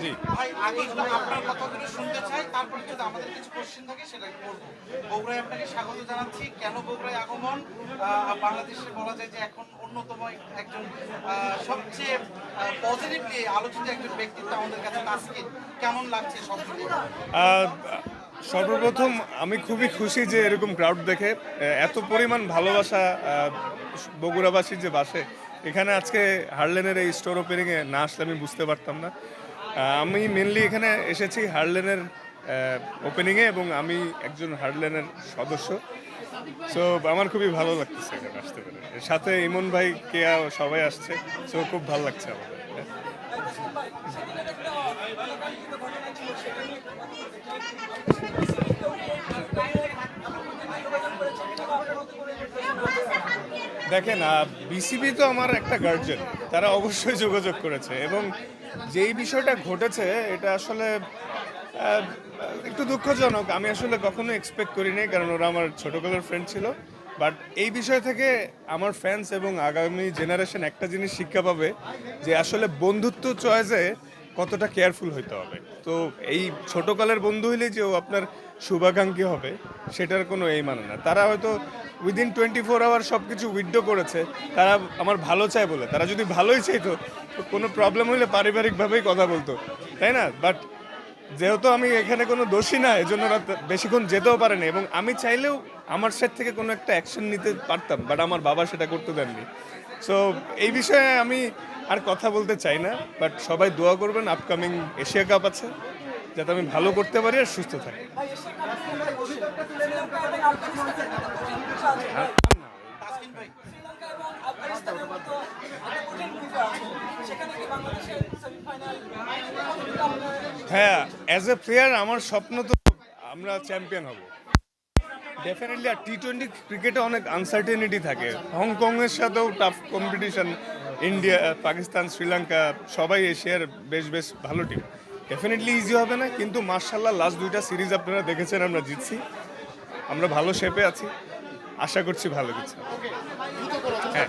জি। ভাই আগে আপনার কথাগুলো শুনতে চাই তারপর যদি আমাদের কিছু কোশ্চেন থাকে সেটা করব। বগুড়ায় আপনাকে স্বাগত জানাচ্ছি। কেন বগুড়ায় আগমন? বাংলাদেশে বলা যায় যে এখন অন্যতম একজন সবচেয়ে পজিটিভলি আলোচিত একজন ব্যক্তিত্ব আমাদের কাছে তাসকিন। কেমন লাগছে সব সর্বপ্রথম আমি খুবই খুশি যে এরকম ক্রাউড দেখে এত পরিমাণ ভালোবাসা আহ, বগুড়াবাসীর যে বাসে এখানে আজকে হার্লেনের এই স্টোর ওপেনিংয়ে না আসলে আমি বুঝতে পারতাম না। আমি মেনলি এখানে এসেছি হার্লেনের ওপেনিংয়ে এবং আমি একজন হার্লেনের সদস্য। সো আমার খুবই ভালো লাগতেছে এখানে আসতে পেরে। সাথে ইমন ভাই, কেয়া, সবাই আসছে। সো খুব ভালো লাগছে আমাদের। দেখেন বিসিবি তো আমার একটা গার্জেন তারা অবশ্যই যোগাযোগ করেছে এবং যেই বিষয়টা ঘটেছে, এটা আসলে একটু দুঃখজনক। আমি আসলে কখনো এক্সপেক্ট করিনি কারণ ওরা আমার ছোটবেলার ফ্রেন্ড ছিল। বাট এই বিষয় থেকে আমার ফ্যান্স এবং আগামী জেনারেশন একটা জিনিস শিক্ষা পাবে যে আসলে বন্ধুত্ব চয়েসে কতটা কেয়ারফুল হইতে হবে? তো এই ছোটকালের বন্ধু হইলে যে ও আপনার শুভাকাঙ্ক্ষী হবে, সেটার কোনো এই মানে না। তারা হয়তো উইদিন টোয়েন্টি ফোর আওয়ার সব কিছু উইথড্র করেছে। তারা আমার ভালো চায় বলে। তারা যদি ভালোই চাইতো কোনো প্রবলেম হইলে পারিবারিকভাবেই কথা বলতো। তাই না? বাট যেহেতু আমি এখানে কোনো দোষী না এজন্য ওরা বেশিক্ষণ যেতেও পারেনি এবং আমি চাইলেও আমার সাইড থেকে কোনো একটা অ্যাকশন নিতে পারতাম বাট আমার বাবা সেটা করতে দেননি সো এই বিষয়ে আমি আর কথা বলতে চাই না বাট সবাই দোয়া করবেন আপকামিং এশিয়া কাপ আছে যাতে আমি ভালো করতে পারি আর সুস্থ থাকি তাসকিন ভাই হ্যাঁ অ্যাজ এ প্লেয়ার আমার স্বপ্ন তো আমরা চ্যাম্পিয়ন হব। ডেফিনেটলি আর টি টোয়েন্টি ক্রিকেটে অনেক আনসার্টেনিটি থাকে। হংকংয়ের সাথেও tough competition India Pakistan Sri Lanka সবাই এশিয়ার বেশ বেশ ভালো টিম ডেফিনেটলি ইজি হবে না কিন্তু মার্শাল্লাহ লাস্ট দুইটা সিরিজ আপনারা দেখেছেন আমরা জিতছি। আমরা ভালো শেপে আছি। আশা করছি ভালো কিছু। হ্যাঁ।